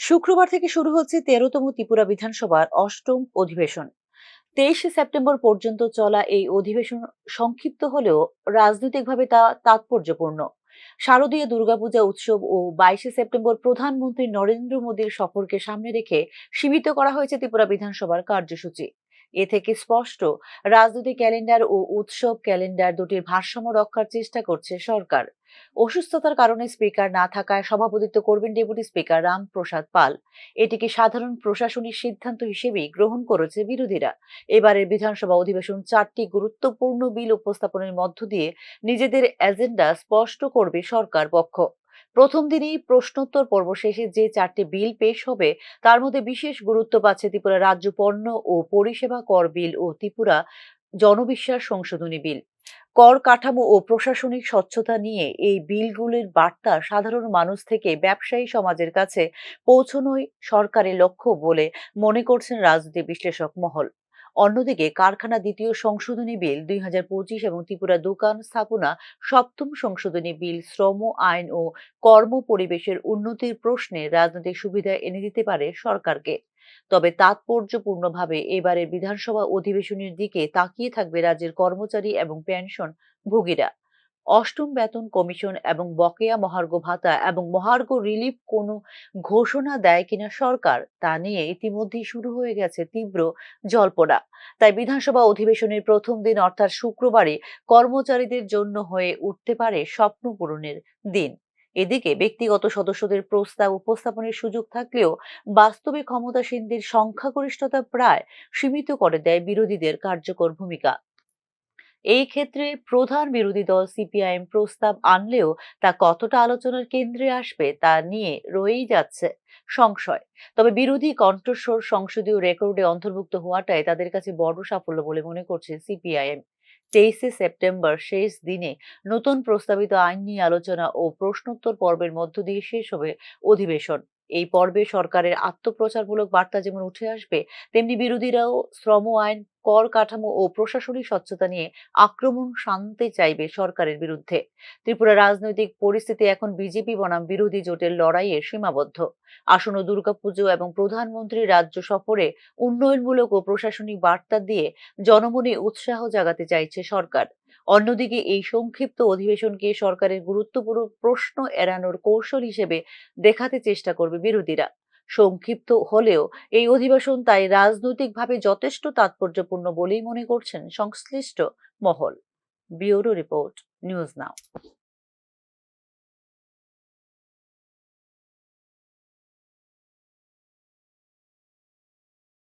শুক্রবার থেকে শুরু হচ্ছে তেরোতম ত্রিপুরা বিধানসভার অষ্টম অধিবেশন। তেইশে সেপ্টেম্বর পর্যন্ত চলা এই অধিবেশন সংক্ষিপ্ত হলেও রাজনৈতিকভাবে তা তাৎপর্যপূর্ণ। শারদীয় দুর্গাপূজা উৎসব ও বাইশে সেপ্টেম্বর প্রধানমন্ত্রী নরেন্দ্র মোদীর সফরকে সামনে রেখে সীমিত করা হয়েছে ত্রিপুরা বিধানসভার কার্যসূচি। এ থেকে স্পষ্ট। রাজনৈতিক ক্যালেন্ডার ও উৎসব ক্যালেন্ডার দুটির ভারসাম্য রক্ষার চেষ্টা করছে সরকার। অসুস্থতার কারণে স্পিকার না থাকায় সভাপতিত্ব করবেন ডেপুটি স্পিকার রামপ্রসাদ পাল। এটিকে সাধারণ প্রশাসনিক সিদ্ধান্ত হিসেবেই গ্রহণ করেছে বিরোধীরা। এবারের বিধানসভা অধিবেশন চারটি গুরুত্বপূর্ণ বিল উপস্থাপনের মধ্য দিয়ে নিজেদের এজেন্ডা স্পষ্ট করবে সরকার পক্ষ। প্রথম দিনেই প্রশ্নোত্তর পর্ব শেষে যে চারটি বিল পেশ হবে, তার মধ্যে বিশেষ গুরুত্ব পাচ্ছে ত্রিপুরা রাজ্য পণ্য ও পরিষেবা কর বিল ও ত্রিপুরা জনবিশ্বাস সংশোধনী বিল। কর কাঠামো ও প্রশাসনিক স্বচ্ছতা নিয়ে এই বিলগুলির বার্তা সাধারণ মানুষ থেকে ব্যবসায়ী সমাজের কাছে পৌঁছানোই সরকারের লক্ষ্য বলে মনে করছেন রাজনীতি বিশ্লেষক মহল। অন্যদিকে কারখানা দ্বিতীয় সংশোধনী বিল দুই হাজার পঁচিশ এবং ত্রিপুরা দোকান স্থাপনা সপ্তম সংশোধনী বিল শ্রম, আইন ও কর্ম পরিবেশের উন্নতির প্রশ্নে রাজনৈতিক সুবিধা এনে দিতে পারে সরকারকে। তবে তাৎপর্যপূর্ণভাবে এবারের বিধানসভা অধিবেশনের দিকে তাকিয়ে থাকবে রাজ্যের কর্মচারী এবং পেনশন ভোগীরা অষ্টম বেতন কমিশন এবং বকেয়া মহার্ঘ ভাতা এবং মহার্ঘ রিলিফ কোনো ঘোষণা দেয় কিনা সরকার, তা নিয়ে ইতিমধ্যেই শুরু হয়ে গেছে তীব্র জল্পনা। তাই বিধানসভা অধিবেশনের প্রথম দিন অর্থাৎ শুক্রবারে কর্মচারীদের জন্য হয়ে উঠতে পারে স্বপ্ন পূরণের দিন। এদিকে ব্যক্তিগত সদস্যদের প্রস্তাব উপস্থাপনের সুযোগ থাকলেও বাস্তবে ক্ষমতাসীনদের সংখ্যাগরিষ্ঠতা প্রায় সীমিত করে দেয় বিরোধীদের কার্যকর ভূমিকা। এই ক্ষেত্রে প্রধান বিরোধী দল সিপিআইএম প্রস্তাব আনলেও তা কতটা আলোচনার কেন্দ্রে আসবে তা নিয়ে রয়েই যাচ্ছে সংশয়। তবে বিরোধী কণ্ঠস্বর সংসদীয় রেকর্ডে অন্তর্ভুক্ত হওয়াটাই তাদের কাছে বড় সাফল্য বলে মনে করছে সিপিআইএম। তেইশে সেপ্টেম্বর শেষ দিনে নতুন প্রস্তাবিত আইন নিয়ে আলোচনা ও প্রশ্নোত্তর পর্বের মধ্য দিয়ে শেষ হবে অধিবেশন। এই পর্বে সরকারের আত্মপ্রচারমূলক বার্তা যেমন উঠে আসবে, তেমনি বিরোধীরাও শ্রম আইন, কর কাঠামো ও প্রশাসনিক স্বচ্ছতা নিয়ে আক্রমণ শান্তি চাইবে সরকারের বিরুদ্ধে। ত্রিপুরা রাজনৈতিক পরিস্থিতি এখন বিজেপি বনাম বিরোধী জোটের লড়াইয়ে সীমাবদ্ধ। আসন্ন দুর্গাপুজো এবং প্রধানমন্ত্রী রাজ্য সফরে উন্নয়নমূলক ও প্রশাসনিক বার্তা দিয়ে জনমনে উৎসাহ জাগাতে চাইছে সরকার। অন্যদিকে এই সংক্ষিপ্ত অধিবেশনকে সরকারের গুরুত্বপূর্ণ প্রশ্ন এড়ানোর কৌশল হিসেবে দেখাতে চেষ্টা করবে বিরোধীরা। সংক্ষিপ্ত হলেও এই অধিবেশন তাই রাজনৈতিকভাবে যথেষ্ট তাৎপর্যপূর্ণ বলেই মনে করছেন সংশ্লিষ্ট মহল। Bureau report, news now.